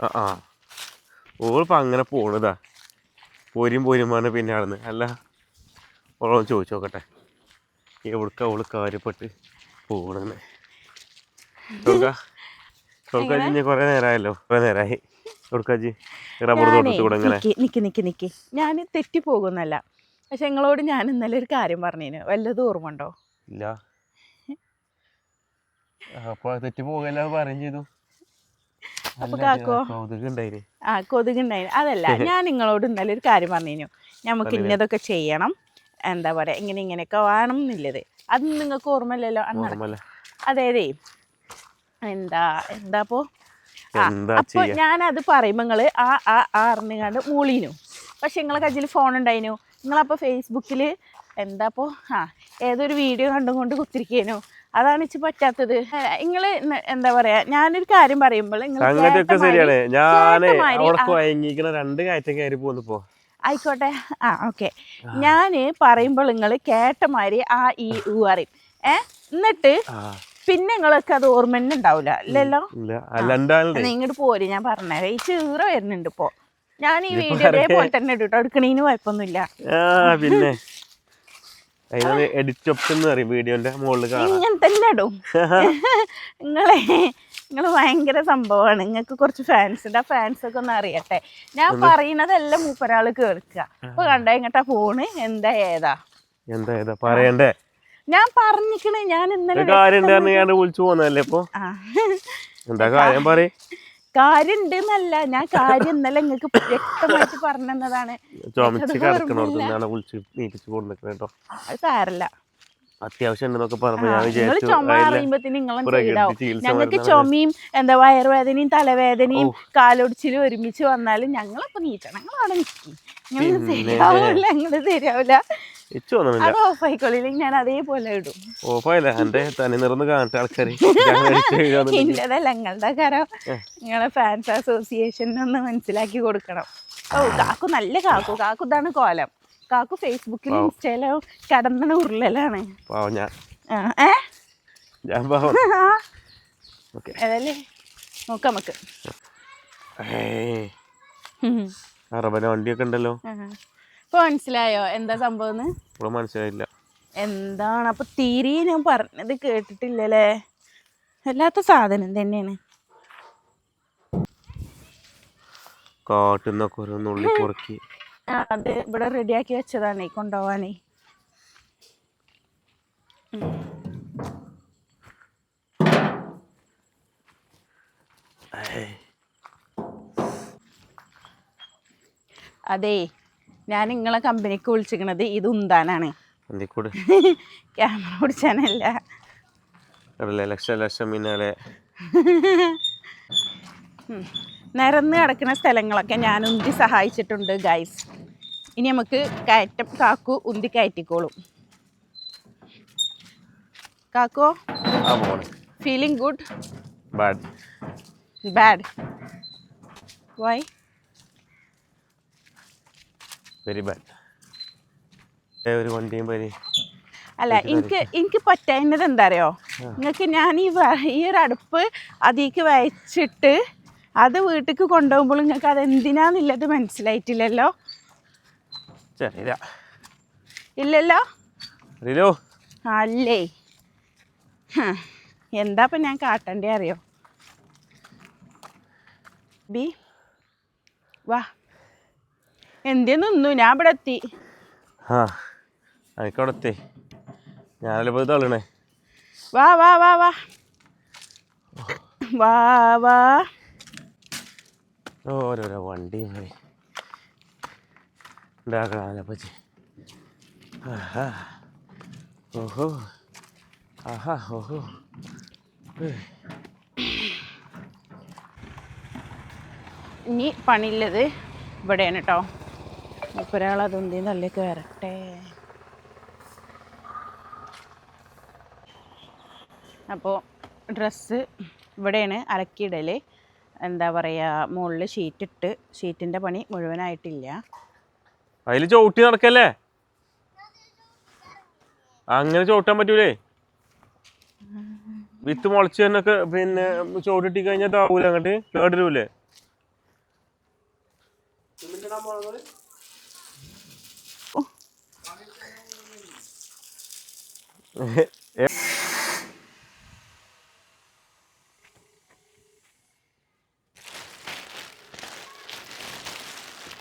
ആ ആ. ഓളിപ്പോൾ അങ്ങനെ പോണതാ. പോരും പോരുമാണ് പിന്നെ ആണെന്ന് അല്ല ഓളോ ചോദിച്ചു നോക്കട്ടെ. എവിടുക്ക അവൾ കാര്യപ്പെട്ട് എവിടുക്ക എവിടുക്കാജി കുറേ നേരമായല്ലോ കുറേ നേരമായി എവിടുക്കാജി റബ്ബർ തോട്ടത്തിൽ കൂടെ ഇങ്ങനെ. നിക്ക് നിക്ക് നിക്ക് ഞാൻ തെറ്റി തെറ്റിപ്പോകുന്നല്ല. പക്ഷെ നിങ്ങളോട് ഞാൻ ഇന്നലെ ഒരു കാര്യം പറഞ്ഞേന്. വല്ലതും ഓർമ്മ ഉണ്ടോ? ഇല്ല. അപ്പൊ തെറ്റി പോകല്ല പറയും ചെയ്തു? അപ്പൊ കാക്കോ? ആ കൊതുകുണ്ടായി അതല്ല ഞാൻ നിങ്ങളോട് ഇന്നലെ ഒരു കാര്യം പറഞ്ഞു നമുക്ക് ഇന്നതൊക്കെ ചെയ്യണം. എന്താ പറയാ ഇങ്ങനെ ഇങ്ങനെയൊക്കെ വേണം എന്നുള്ളത്. അത് നിങ്ങൾക്ക് ഓർമ്മയില്ലല്ലോ അന്ന്? ഓർമ്മല്ല എന്താ എന്താ അപ്പൊ? ചെയ്യാ? ഞാനത് പറയുമ്പോ നിങ്ങൾ ആ ആ ആ അറിഞ്ഞുകാണ്ട് മൂളീനു. പക്ഷെ നിങ്ങളെ കയ്യിൽ ഫോൺ ഉണ്ടായിനു. നിങ്ങളപ്പോ ഫേസ്ബുക്കിൽ എന്താപ്പോ? ആ ഏതൊരു വീഡിയോ കണ്ടും കൊണ്ട് കുത്തിരിക്കേനു. അതാണ് ഇച്ച് പറ്റാത്തത്. നിങ്ങൾ എന്താ പറയാ ഞാനൊരു കാര്യം പറയുമ്പോൾ ശരിയാണ്. വഴങ്ങിക്കണ രണ്ട് കയറ്റം കയറി പോന്നിപ്പോ ആയിക്കോട്ടെ. ആ ഓക്കെ. ഞാൻ പറയുമ്പോൾ നിങ്ങൾ കേട്ട മാതിരി ആ ഈ ഊ അറിയും ഏ എന്നിട്ട് പിന്നെ നിങ്ങൾക്ക് അത് ഓർമ്മ തന്നെ ഉണ്ടാവില്ല അല്ലല്ലോ ഇങ്ങോട്ട് പോര് ഞാൻ പറഞ്ഞേ ഈ ചീറ വരുന്നുണ്ട് ഇപ്പോ. ഞാൻ ഈ വീഡിയോ ഇതേപോലെ തന്നെ ഇട്ടോ എടുക്കണീന് കുഴപ്പമൊന്നുമില്ല പിന്നെ. അതിനാണ് എഡിറ്റ് ഓപ്ഷൻ എന്ന് പറയും വീഡിയോന്റെ മുകളിൽ കാണാം ഇങ്ങനെ തന്നെ ഇടും നിങ്ങളെ നിങ്ങൾ ഭയങ്കര സംഭവമാണ്. നിങ്ങൾക്ക് കുറച്ച് ഫാൻസ് ഉണ്ട്. ആ ഫാൻസ് ഒക്കെ ഒന്ന് അറിയട്ടെ. ഞാൻ പറയുന്നതെല്ലാം മൂപ്പരാൾ കേൾക്കുക അപ്പൊ കണ്ട ഇങ്ങട്ടാ ഫോണ് എന്താ ഏതാ? എന്താ ഏതാ? പറയണ്ടേ? ഞാൻ പറഞ്ഞിക്കണേ. ഞാൻ ഇന്നലെ കാര്യം വിളിച്ചു പോന്നല്ലേ ഇപ്പൊ? എന്താ കാര്യം പറയും? കാര്യം ഉണ്ടെന്നല്ല ഞാൻ കാര്യം ഇന്നലെ നിങ്ങൾക്ക് വ്യക്തമായിട്ട് പറഞ്ഞതാണ് ചുമച്ച് വിളിച്ച് നീട്ടിച്ച് കേട്ടോ അത് സാരല്ല. അത്യാവശ്യം ഉണ്ടെന്നൊക്കെ പറഞ്ഞപ്പോ ഞാൻ വിചാരിച്ചു ഞങ്ങൾക്ക് ചുമയും എന്താ വയറുവേദനയും തലവേദനയും കാലൊടിച്ചിലും ഒരുമിച്ച് വന്നാലും ഞങ്ങളപ്പോ നീറ്റണം ഞങ്ങളവിടെ നിൽക്കും ഞങ്ങൾ. ശരിയാവില്ല ഞങ്ങൾ ശരിയാവില്ല ഇച്ചു തോന്നുന്നില്ല അത് ഓഫ് ആയിക്കോളില്ലെങ്കിൽ ഞാൻ അതേപോലെ ഇടും. ഓഫായില്ല? എന്റെ തനി നിറന്ന് കാണട്ടെ ആൾക്കാർ നിങ്ങളെ ഫാൻസ് അസോസിയേഷനൊന്ന് മനസ്സിലാക്കി കൊടുക്കണം. ഓ കാക്കു നല്ല കാക്കു. കാക്കു ഇതാണ് കോലം. കാക്കു ഫേസ്ബുക്കിലും ഇൻസ്റ്റയിലോ കടന്നണ ഉരുളലാണ്. ഏ? ഞാൻ നോക്കാം നമുക്ക്. അറബന വണ്ടിയൊക്കെ ഉണ്ടല്ലോ. ഇപ്പൊ മനസ്സിലായോ എന്താ സംഭവം ഇവിടെ മനസ്സിലായില്ല. എന്താണ്? അപ്പൊ തീരെ ഞാൻ പറഞ്ഞത് കേട്ടിട്ടില്ലല്ലേ? വല്ലാത്ത സാധനം തന്നെയാണ്. കാട്ടുന്നൊക്കെ നുള്ളി പൊറുക്കി. അത് ഇവിടെ റെഡിയാക്കി വെച്ചതാണേ കൊണ്ടുപോവാനേ. അതേ ഞാൻ നിങ്ങളെ കമ്പനിക്ക് വിളിച്ചിരിക്കണത് ഇത് ഉന്താനാണ്. ക്യാമറ പിടിച്ചാനല്ല. ലക്ഷം ലക്ഷം പിന്നാലെ. നിരന്ന് കിടക്കുന്ന സ്ഥലങ്ങളൊക്കെ ഞാൻ ഉന്തി സഹായിച്ചിട്ടുണ്ട് ഗൈസ് ഇനി നമുക്ക് കയറ്റം കാക്കു ഉന്തി കയറ്റിക്കോളും. കാക്കോ? Feeling good bad bad why very bad ഒരു വണ്ടിയും പരി അല്ല എനിക്ക് എനിക്ക് പറ്റാവുന്നത് എന്താ അറിയോ നിങ്ങൾക്ക് ഞാൻ ഈ ഈ ഒരു അടുപ്പ് അതിലേക്ക് വയച്ചിട്ട് അത് വീട്ടിലേക്ക് കൊണ്ടുപോകുമ്പോൾ നിങ്ങൾക്ക് അത് എന്തിനാന്നുള്ളത് മനസ്സിലായിട്ടില്ലല്ലോ? ഇല്ലല്ലോ? അല്ലേ? എന്താപ്പം ഞാൻ കാട്ടണ്ടേ അറിയോ? ബി വാ. എന്തേ നിന്നു? ഞാൻ ഇവിടെ എത്തി. ആ എനിക്കവിടെത്തി ഞാനല്ലേ പോയി തള്ളണേ. വാ വാ വാ വാ. വാ വാ. ഓരോരോ വണ്ടിയും പരി ഉണ്ടാക്കണപ്പച്ചി ആഹാ. ഓഹോ. ആഹാ ഓഹോ. ഇനി പണിയുള്ളത് ഇവിടെയാണ് കേട്ടോ ഒരാൾ അതൊന്തി നല്ല വരട്ടെ അപ്പോൾ ഡ്രസ്സ് ഇവിടെയാണ് അലക്കിയിടൽ എന്താ പറയുക മുകളിൽ ഷീറ്റിട്ട് ഷീറ്റിന്റെ പണി മുഴുവനായിട്ടില്ല. അതിൽ ചവിട്ടി നടക്കല്ലേ? അങ്ങനെ ചവിട്ടാൻ പറ്റൂലേ? വിത്ത് മുളച്ച് തന്നൊക്കെ പിന്നെ ചോട്ടിട്ടി കഴിഞ്ഞാൽ താവൂല അങ്ങോട്ട്? കേടരൂലേ?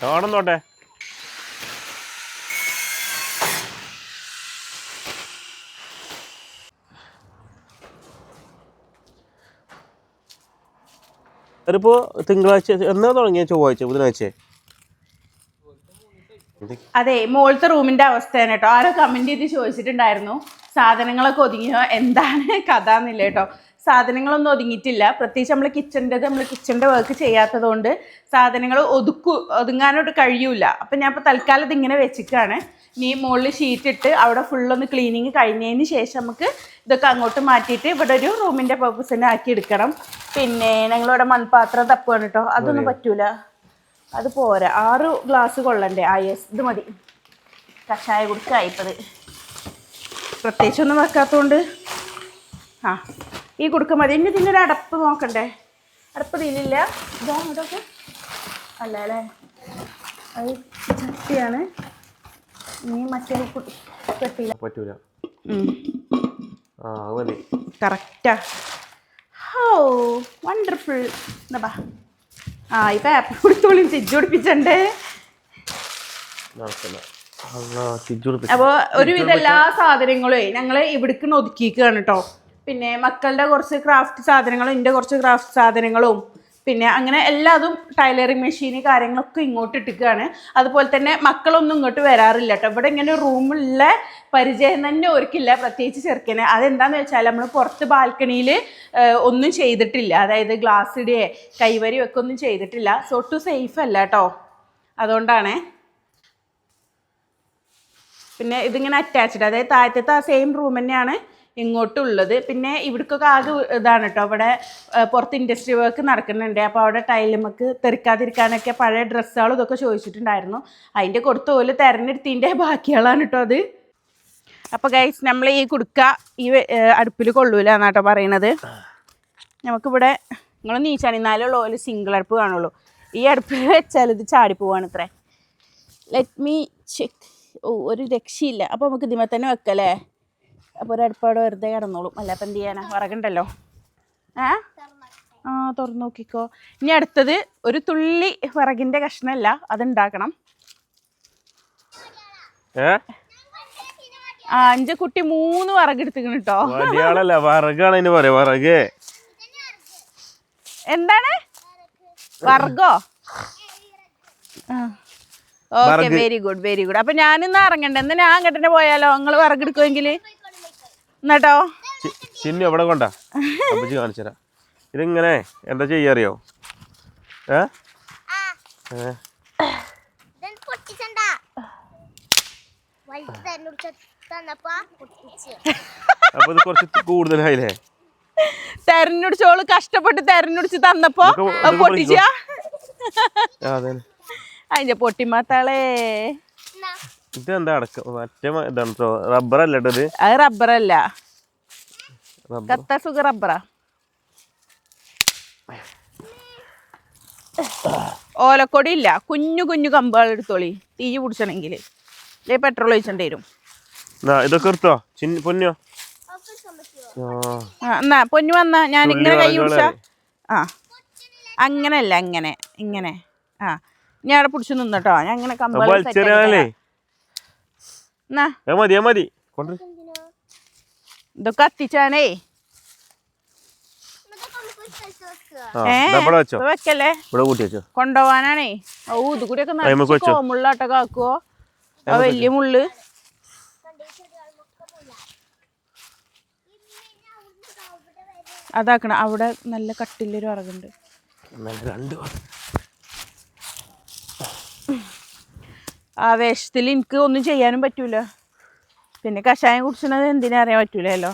കാണുന്നോട്ടെ അതിപ്പോ തിങ്കളാഴ്ച എന്നാ തുടങ്ങിയ ചൊവ്വാഴ്ച ബുധനാഴ്ച? അതെ മോളത്തെ റൂമിന്റെ അവസ്ഥയാണ് കേട്ടോ ആരോ കമന്റ് ചെയ്ത് ചോദിച്ചിട്ടുണ്ടായിരുന്നു സാധനങ്ങളൊക്കെ ഒതുങ്ങിയോ? എന്താണ് കഥ എന്നില്ല കേട്ടോ സാധനങ്ങളൊന്നും ഒതുങ്ങിയിട്ടില്ല. പ്രത്യേകിച്ച് നമ്മൾ കിച്ചന്റെ നമ്മൾ കിച്ചന്റെ വർക്ക് ചെയ്യാത്തത് കൊണ്ട് സാധനങ്ങൾ ഒതുക്കു ഒതുങ്ങാനോട്ട് കഴിയൂല. അപ്പം ഞാൻ ഇപ്പോൾ തൽക്കാലം ഇതിങ്ങനെ വെച്ചിട്ടാണ് നീ മുകളിൽ ഷീറ്റ് ഇട്ട് അവിടെ ഫുള്ളൊന്ന് ക്ലീനിങ് കഴിഞ്ഞതിന് ശേഷം നമുക്ക് ഇതൊക്കെ അങ്ങോട്ട് മാറ്റിയിട്ട് ഇവിടെ ഒരു റൂമിന്റെ പർപ്പസിന് ആക്കി എടുക്കണം. പിന്നെ ഞങ്ങളിവിടെ മൺപാത്രം തപ്പുകയാണ് കേട്ടോ അതൊന്നും പറ്റൂല. അത് പോരാ. ആറ് ഗ്ലാസ് കൊള്ളണ്ടേ? ആ യെസ് ഇത് മതി. കഷായ കുടുക്കായിപ്പത് പ്രത്യേകിച്ചൊന്നും വെക്കാത്തതുകൊണ്ട് ആ ഈ കുടുക്ക മതി. ഇനി ഇതിന്റെ ഒരു അടപ്പ് നോക്കണ്ടേ? അടപ്പ് ഇതിലില്ല. ഇതാ ഇതൊക്കെ. അല്ല അല്ലേ? അത് ചട്ടിയാണ്. ഇനി മറ്റേ പറ്റില്ല പറ്റൂല. കറക്റ്റാ ഹോ വണ്ടർഫുൾ എന്നാ ബാ. ആ ഇപ്പൊ ആപ്പിൾ കൊടുത്തോളും ചിജ്ജു പിടിപ്പിച്ചണ്ടേ അപ്പോ ഒരുവിധ എല്ലാ സാധനങ്ങളും ഞങ്ങൾ ഇവിടേക്ക് ഒതുക്കിയിരിക്കുകയാണ് കേട്ടോ പിന്നെ മക്കളുടെ കുറച്ച് ക്രാഫ്റ്റ് സാധനങ്ങളും എന്റെ കുറച്ച് ക്രാഫ്റ്റ് സാധനങ്ങളും പിന്നെ അങ്ങനെ എല്ലാതും ടൈലറിങ് മെഷീന് കാര്യങ്ങളൊക്കെ ഇങ്ങോട്ട് ഇട്ടിക്കുകയാണ് അതുപോലെ തന്നെ മക്കളൊന്നും ഇങ്ങോട്ട് വരാറില്ല കേട്ടോ. ഇവിടെ ഇങ്ങനെ റൂമുള്ള പരിചയം തന്നെ ഒരുക്കില്ല പ്രത്യേകിച്ച് ചെറുക്കന്. അതെന്താണെന്ന് വെച്ചാൽ നമ്മൾ പുറത്ത് ബാൽക്കണിയിൽ ഒന്നും ചെയ്തിട്ടില്ല. അതായത് ഗ്ലാസ് ഇടുകയോ കൈവരി ഒക്കെ ഒന്നും ചെയ്തിട്ടില്ല. സോ ടു സേഫ് അല്ല കേട്ടോ. അതുകൊണ്ടാണേ. പിന്നെ ഇതിങ്ങനെ അറ്റാച്ച്ഡ് അതായത് താഴത്തെ ആ സെയിം റൂം തന്നെയാണ്. ഇങ്ങോട്ടുള്ളത്. പിന്നെ ഇവിടേക്കൊക്കെ ആകെ ഇതാണ് കേട്ടോ അവിടെ പുറത്ത് ഇൻഡസ്ട്രി വർക്ക് നടക്കുന്നുണ്ട്. അപ്പോൾ അവിടെ ടൈലുമക്ക് തെറിക്കാതിരിക്കാനൊക്കെ പഴയ ഡ്രസ്സുകളും ഇതൊക്കെ ചോദിച്ചിട്ടുണ്ടായിരുന്നു. അതിന്റെ കൊടുത്ത പോലെ തിരഞ്ഞെടുത്തിന്റെ ബാക്കികളാണ് കേട്ടോ അത്. അപ്പോൾ ഗൈസ് നമ്മൾ ഈ കുടുക്ക ഈ അടുപ്പിൽ കൊള്ളൂല എന്നാട്ടോ പറയണത്. നമുക്കിവിടെ നിങ്ങൾ നീച്ചാണ് എന്നാലേ ഉള്ളൂ. ഒരു സിംഗിൾ അടുപ്പ് കാണുള്ളൂ. ഈ അടുപ്പിൽ വെച്ചാൽ ഇത് ചാടി പോവാണ് ഇത്രേ. ലെറ്റ് മീ ചെക്ക് ഓ ഒരു രക്ഷയില്ല. അപ്പോൾ നമുക്ക് ഇതിമേ തന്നെ വെക്കല്ലേ? അപ്പോൾ ഒരു അടുപ്പവിടെ വെറുതെ കിടന്നോളും. അല്ല അപ്പം എന്ത് ചെയ്യാനാ? വിറകുണ്ടല്ലോ. ഏ? ആ തുറന്നു നോക്കിക്കോ. ഇനി അടുത്തത് ഒരു തുള്ളി വിറകിന്റെ കഷ്ണമല്ല അതുണ്ടാക്കണം. ആ അഞ്ച് കുട്ടി മൂന്ന് വിറക് എടുത്തിക്കണം കേട്ടോ പറയാ വറക്. എന്താണ്? Virgo okay. Very good very good അപ്പൊ ഞാനിന്ന് ഇറങ്ങണ്ട? എന്നാ ഞാൻ അങ്ങോട്ട് പോയാലോ? നിങ്ങൾ വിറകെടുക്കുമെങ്കിൽ എന്നാട്ടോ ചിന്നു എവിടെ കൊണ്ടാ? അപ്പച്ചി കാണിച്ചരാ ഇതിങ്ങനെ എന്താ ചെയ്യാറിയോ? ഏ? തെരഞ്ഞെടുച്ചോൾ അപ്പൊ ഇത് കുറച്ച് കൂടുതലായില്ലേ? കഷ്ടപ്പെട്ട് തെരഞ്ഞെടുച്ച് തന്നപ്പോ പൊട്ടിച്ച? അതിന്റെ പൊട്ടിമാത്താളേ. ഇതെന്താ അടക്കം? മറ്റേ ഇതാണ് റബ്ബർ അല്ല ഇത്? അത് റബ്ബർ? കത്ത സുഖ റബ്ബറാ. ഓലക്കൊടി ഇല്ല. കുഞ്ഞു കുഞ്ഞു കമ്പുകൾ എടുത്തോളി. തീ പിടിച്ചണെങ്കിൽ പെട്രോൾ ഒഴിച്ചേണ്ടി വരും. ഇതൊക്കെ എടുത്തോ? പൊന്നോ എന്നാ പൊന്നു വന്നാ ഞാൻ ഇങ്ങനെ കൈ. പിടിച്ച? ആ. അങ്ങനല്ല ഇങ്ങനെ ഇങ്ങനെ. ആ. ഞാൻ അവിടെ പിടിച്ചു നിന്നട്ടോ. ഞാൻ ഇങ്ങനെ അപ്പൊ കമ്പുകൾ set വലിച്ചെറിയാനല്ലേ ആക്കി തരാം. എന്നാ അത് മതി മതി. കൊണ്ട് ഇതൊക്കെ കത്തിച്ചാണേ വെക്കല്ലേ? ഇവിടെ കൂട്ടി വെച്ചോ. കൊണ്ടുപോവാനാണേ. ഓ ഇത് കൂടി ഒക്കെ മുള്ളാട്ടൊക്കെ ആക്കുവോ ആ വലിയ മുള്ള്. അതാക്കണം അവിടെ നല്ല കട്ടില്ലൊരു വിറകുണ്ട്. നല്ല രണ്ട് ആ വേഷത്തിൽ എനിക്ക് ഒന്നും ചെയ്യാനും പറ്റൂല. പിന്നെ കഷായം കുടിച്ചത് എന്തിനാ അറിയാൻ പറ്റൂലല്ലോ.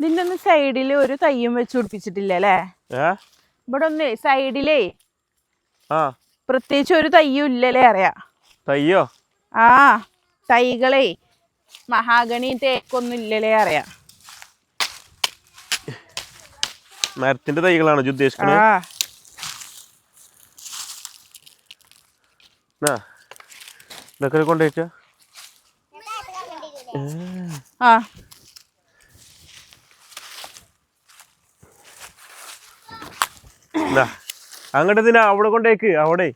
നിന്റെ ഒന്ന് സൈഡിൽ ഒരു തയ്യും വെച്ച് പിടിപ്പിച്ചിട്ടില്ല അല്ലേ? ഇവിടെ ഒന്ന് സൈഡിലേ പ്രത്യേകിച്ച് ഒരു തയ്യും ഇല്ലല്ലേ അറിയാം. തയ്യോ? ആ തൈകളെ മഹാഗണി തേക്കൊന്നും ഇല്ലല്ലേ അറിയാം. മരത്തിന്റെ തൈകളാണോ ഉദ്ദേശിക്കുന്നത് ഇതൊക്കെ കൊണ്ടുപോയിച്ചാ ആ. അങ്ങോട്ട് അവിടെ കൊണ്ടേക്ക് അവിടെ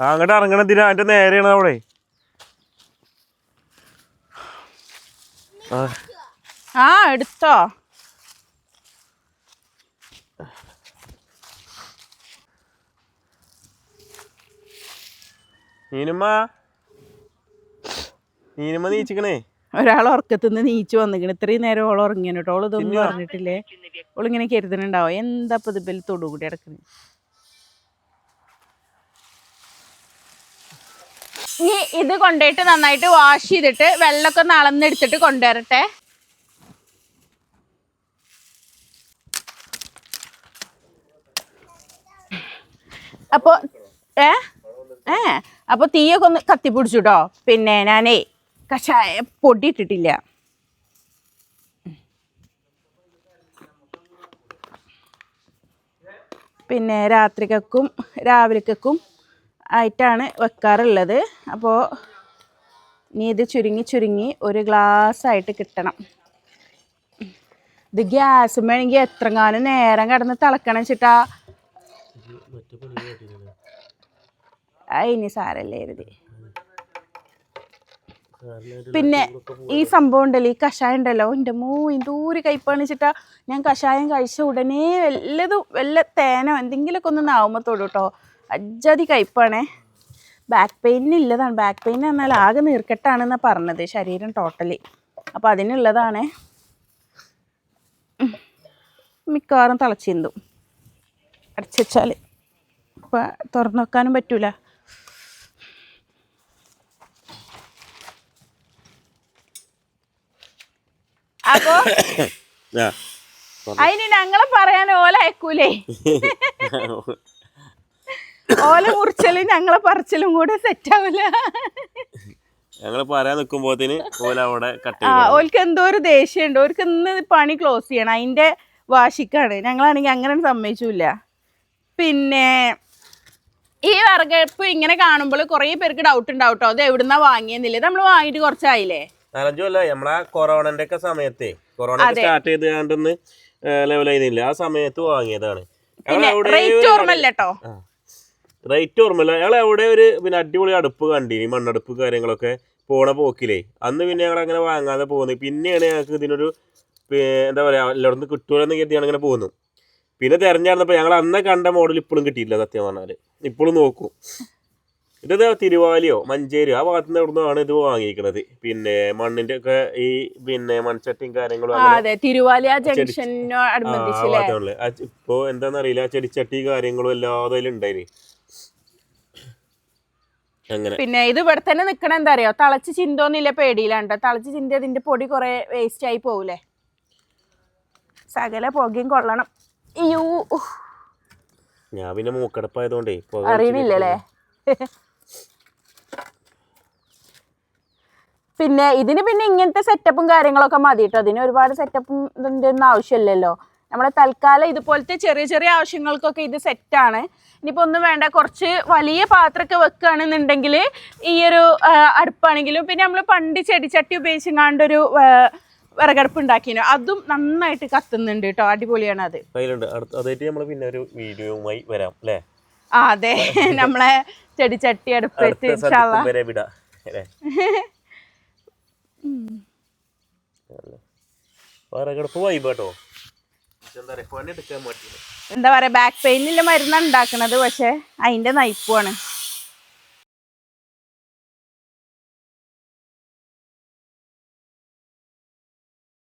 അങ്ങോട്ട് ഇറങ്ങണം എന്തിനാ? അതിന്റെ നേരെയാണ് അവിടെ. ആ. ആ എടുത്തോ. നീനുമ്മ. നീനുമ്മ നീച്ചിക്കണേ. ഒരാൾ ഉറക്കത്തുനിന്ന് നീച്ചു വന്നിക്കണ്. ഇത്രയും നേരം ഓൾ ഉറങ്ങിയാണ് കേട്ടോ ഓൾ ഇതൊന്നും പറഞ്ഞിട്ടില്ലേ? ഓളിങ്ങനെ കരുതണുണ്ടാവോ എന്താ ഇപ്പൊ ഇതിൽ തൊടുകൂടി കിടക്കുന്നത് ഇനി ഇത് കൊണ്ടുപോയിട്ട് നന്നായിട്ട് വാഷ് ചെയ്തിട്ട് വെള്ളമൊക്കെ ഒന്ന് അളന്നെടുത്തിട്ട് കൊണ്ടുവരട്ടെ. അപ്പോൾ ഏ? ഏ? അപ്പോൾ തീയൊക്കെ ഒന്ന് കത്തിപ്പിടിച്ചു കേട്ടോ പിന്നെ ഞാനേ കഷായ പൊടി ഇട്ടിട്ടില്ല പിന്നെ രാത്രിക്കും രാവിലേക്കും ആയിട്ടാണ് വെക്കാറുള്ളത്. അപ്പോൾ ഇനി ഇത് ചുരുങ്ങി ചുരുങ്ങി ഒരു ഗ്ലാസ് ആയിട്ട് കിട്ടണം. ഇത് ഗ്യാസ് വേണമെങ്കിൽ എത്രങ്ങാനും നേരം കിടന്ന് തിളക്കണം വെച്ചിട്ടാ ഇനി സാരല്ലേ ഇരുതി പിന്നെ ഈ സംഭവം ഉണ്ടല്ലോ ഈ കഷായം ഉണ്ടല്ലോ. എന്റെ മൂ എന്തൂരി കയ്പാണ് വെച്ചിട്ടാ ഞാൻ കഷായം കഴിച്ച ഉടനെ വല്ലതും വല്ല തേനോ എന്തെങ്കിലുമൊക്കെ ഒന്ന് നാവുമ്പോൾ തൊടും കേട്ടോ അജ്ജാതി കയ്പാണേ. ബാക്ക് പെയിനിന് ഇല്ലതാണ്. ബാക്ക് പെയിൻ എന്നാൽ ആകെ നീർക്കെട്ടാണെന്നാണ് പറഞ്ഞത് ശരീരം ടോട്ടലി അപ്പോൾ അതിനുള്ളതാണേ. മിക്കവാറും തിളച്ചിന്തു. അടച്ചാൽ ഇപ്പം തുറന്നു വെക്കാനും പറ്റൂല. അപ്പോ അതിന് ഞങ്ങളെ പറയാൻ ഓല അയക്കൂലേ ഓല മുറിച്ചലും ഞങ്ങളെ പറച്ചിലും കൂടെ സെറ്റ് ആവില്ല ഞങ്ങൾ പറയാൻ നിൽക്കുമ്പോത്തിന് ഓല അവിടെ കട്ട് ആ ഓൽക്ക് എന്തോ ഒരു ദേഷ്യമുണ്ട് ഓർക്ക് ഇന്ന് പണി ക്ലോസ് ചെയ്യണം. അതിന്റെ വാശിക്കാണ്. ഞങ്ങളാണെങ്കിൽ അങ്ങനെ സമ്മതിച്ചില്ല പിന്നെ ഈ വിറകടുപ്പ് ഇങ്ങനെ കാണുമ്പോൾ കുറേ പേർക്ക് ഡൗട്ട് ഉണ്ടാവും കേട്ടോ അത് എവിടുന്നാ വാങ്ങിയെന്നില്ല? നമ്മൾ വാങ്ങിയിട്ട് കുറച്ചായില്ലേ? നാലഞ്ചു അല്ല നമ്മളാ കൊറോണന്റെ ഒക്കെ സമയത്തെ. കൊറോണ സ്റ്റാർട്ട് ചെയ്ത് കണ്ടൊന്ന് ലെവൽ ചെയ്തില്ല ആ സമയത്ത് വാങ്ങിയതാണ്. റേറ്റ് ഓർമ്മല്ല കേട്ടോ റേറ്റ് ഓർമ്മയില്ല. ഞങ്ങൾ എവിടെ ഒരു പിന്നെ അടിപൊളി അടുപ്പ് കണ്ടി ഈ മണ്ണടുപ്പ് കാര്യങ്ങളൊക്കെ പോണ പോക്കിലേ. അന്ന് പിന്നെ ഞങ്ങൾ അങ്ങനെ വാങ്ങാതെ പോകുന്നത് പിന്നെയാണ് ഞങ്ങൾക്ക് ഇതിനൊരു എന്താ പറയുക എല്ലായിടത്തും കിട്ടുമല്ലോ കരുതിയാണ് അങ്ങനെ പോകുന്നു പിന്നെ. തിരഞ്ഞെടുത്തപ്പോൾ ഞങ്ങൾ അന്ന് കണ്ട മോഡൽ ഇപ്പോഴും കിട്ടിയില്ല സത്യം പറഞ്ഞാൽ ഇപ്പോഴും നോക്കും. ഇത് തിരുവാലിയോ മഞ്ചേരിയോ? ആ ഭാഗത്തുനിന്ന് എവിടുന്നാണ് ഇത് വാങ്ങിയിരിക്കുന്നത് പിന്നെ മണ്ണിന്റെ ഒക്കെ ഈ പിന്നെ മൺചട്ടിയും കാര്യങ്ങളും ഇപ്പൊ എന്താന്നറിയില്ല ആ ചെടിച്ചട്ടി കാര്യങ്ങളും എല്ലാ അതിലുണ്ടായിന്. പിന്നെ ഇത് ഇവിടെ തന്നെ നിക്കണ എന്താ അറിയോ? തളച്ച് ചിന്തോന്നില്ല പേടിയിലാണ്ടോ? തളച്ച് ചിന്തി അതിന്റെ പൊടി കുറെ വേസ്റ്റ് ആയി പോകൂലേ സകല പുകയും കൊള്ളണം. അയ്യോ ഞാൻ പിന്നെ മൂക്കടപ്പായതുകൊണ്ടേ അറിയണില്ലല്ലേ പിന്നെ ഇതിന് പിന്നെ ഇങ്ങനത്തെ സെറ്റപ്പും കാര്യങ്ങളൊക്കെ മതി കേട്ടോ അതിന് ഒരുപാട് സെറ്റപ്പും ഇതിന്റെ ഒന്നും ആവശ്യമില്ലല്ലോ. നമ്മുടെ തൽക്കാലം ഇതുപോലത്തെ ചെറിയ ചെറിയ ആവശ്യങ്ങൾക്കൊക്കെ ഇത് സെറ്റാണ് ഇനിയിപ്പോൾ ഒന്നും വേണ്ട കുറച്ച് വലിയ പാത്രമൊക്കെ വെക്കുകയാണെന്നുണ്ടെങ്കിൽ ഈ ഒരു അടുപ്പാണെങ്കിലും പിന്നെ നമ്മൾ പണ്ട് ചെടിച്ചട്ടി ഉപയോഗിച്ചങ്ങാണ്ടൊരു വിറകടുപ്പ് ഉണ്ടാക്കിനു അതും നന്നായിട്ട് കത്തുന്നുണ്ട് കേട്ടോ. അടിപൊളിയാണ് അത്. അതായിട്ട് നമ്മൾ പിന്നെ ഒരു വീഡിയോയുമായി വരാം അല്ലേ? ആ അതെ. നമ്മളെ ചെടിച്ചട്ടി അടുപ്പ് അടുത്ത ഇൻഷാ അള്ളാ. വരെ വിടാം അല്ലേ? വിറകടുപ്പ് വൈബ് കേട്ടോ. എന്താ പറയാ ബാക്ക് പെയിനില്ല മരുന്നാണ് ഉണ്ടാക്കണത് പക്ഷെ അതിന്റെ നയിപ്പുമാണ്